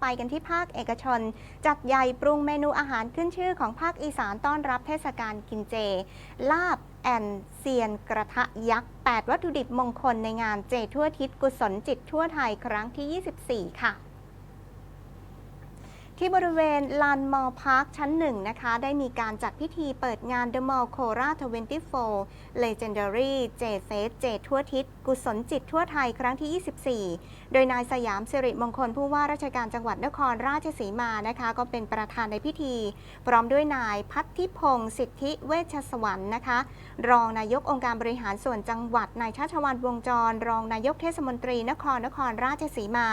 ไปกันที่ภาคเอกชน จัดใหญ่ปรุงเมนูอาหารขึ้นชื่อของภาคอีสานต้อนรับเทศกาลกินเจ ลาบแอนเซียนกระทะยักษ์ 8 วัตถุดิบมงคลในงานเจทั่วทิศกุศลจิตทั่วไทยครั้งที่ 24 ค่ะ ที่บริเวณลานมอลพาร์คชั้นหนึ่งนะคะ ได้มีการจัดพิธีเปิดงาน The Mall Cora 24 Legendary J Fest J ทั่วทิศ กุศลจิตทั่วไทยครั้งที่ 24 โดยนายสยามสิริมงคลผู้ว่าราชการจังหวัดนครราชสีมานะคะ ก็เป็นประธานในพิธี พร้อมด้วยนายพัทธิพงศ์สิทธิเวชสวรรค์นะคะ รองนายกองค์การบริหารส่วนจังหวัดนายชาชวันวงจร รองนายกเทศมนตรีนครนครราชสีมา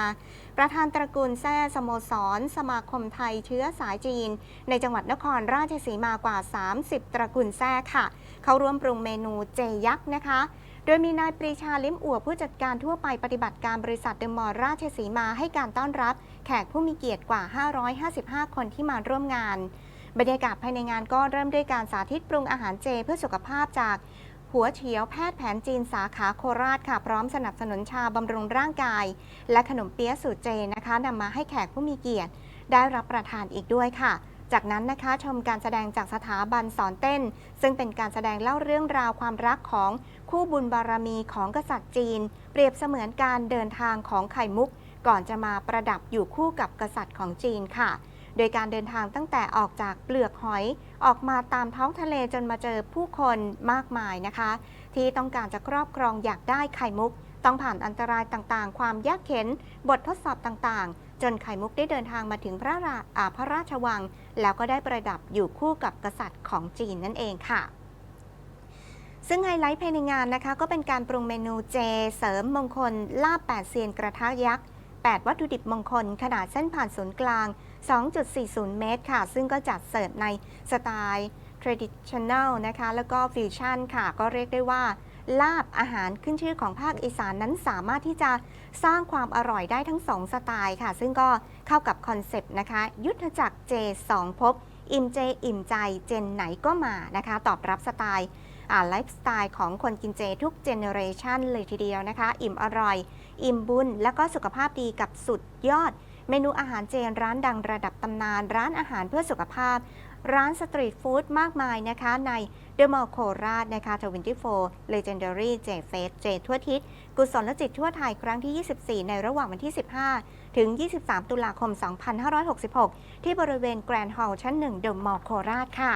ประธานตระกูลแซ่สโมสร สมาคมไทยเชื้อสายจีน ในจังหวัดนครราชสีมากว่า 30 ตระกูลแซ่ค่ะ เขาร่วมปรุงเมนูเจยักษ์นะคะ โดยมีนายปรีชาลิ้มอัวผู้จัดการทั่วไปปฏิบัติการบริษัทเดอะมอลล์ราชสีมาให้การต้อนรับ แขกผู้มีเกียรติกว่า 555 คนที่มาร่วมงาน บรรยากาศภายในงานก็เริ่มด้วยการสาธิตปรุงอาหารเจเพื่อสุขภาพจากหัวเฉียวแพทย์แผนจีนสาขาโคราชค่ะ พร้อมสนับสนุนชาบำรุงร่างกาย และขนมเปี๊ยะสูตรเจนะคะนำมาให้แขกผู้มีเกียรติ ได้รับประทานอีกด้วยค่ะ จากนั้นนะคะชมการแสดงจากสถาบันสอนเต้น ซึ่งเป็นการแสดงเล่าเรื่องราวความรักของคู่บุญบารมีของกษัตริย์จีน เปรียบเสมือนการเดินทางของไข่มุก ก่อนจะมาประดับอยู่คู่กับกษัตริย์ของจีนค่ะโดยการเดินทางตั้งแต่ออกจากเปลือกหอย ออกมาตามท้องทะเลจนมาเจอผู้คนมากมายนะคะ ที่ต้องการจะครอบครองอยากได้ไข่มุก ต้องผ่านอันตรายต่างๆ ความยากเข็น บททดสอบต่างๆ จนไข่มุกได้เดินทางมาถึงพระราอาพระราชวัง แล้วก็ได้ประดับอยู่คู่กับกษัตริย์ของจีนนั่นเองค่ะ ซึ่งไฮไลท์ภายในงานนะคะ ก็เป็นการปรุงเมนูเจ เสริมมงคล ลาบแปดเซียนกระทะยักษ์ 8 วัตถุดิบมงคล ขนาดเส้นผ่านศูนย์กลาง 2.40 เมตรค่ะ ซึ่งก็จัดเสิร์ฟในสไตล์ traditional นะคะ แล้วก็ฟิวชั่นค่ะ ก็เรียกได้ว่า ลาบอาหารขึ้นชื่อของภาคอีสานนั้นสามารถที่จะสร้างความอร่อยได้ทั้ง2สไตล์ค่ะ ซึ่งก็เข้ากับคอนเซปต์นะคะ ยุทธจักรเจ2ภพอิ่มเจอิ่มใจเจนไหนก็มานะคะ ตอบรับสไตล์ไลฟ์สไตล์ของคนกินเจทุกเจเนอเรชันเลยทีเดียวนะคะ อิ่มอร่อย อิ่มบุญ แล้วก็สุขภาพดีกับสุดยอด เมนูอาหารเจนร้านดังระดับตำนาน ร้านอาหารเพื่อสุขภาพ ร้านสตรีทฟู้ดมากมายนะคะใน The Mall โคราชนะคะ24 Legendary J Fest J ทั่วทิศ กุศลจิตทั่วไทยครั้งที่ 24 ในระหว่างวันที่ 15 ถึง 23 ตุลาคม 2566 ที่บริเวณแกรนด์ฮอลล์ชั้น1 The Mall โคราชค่ะ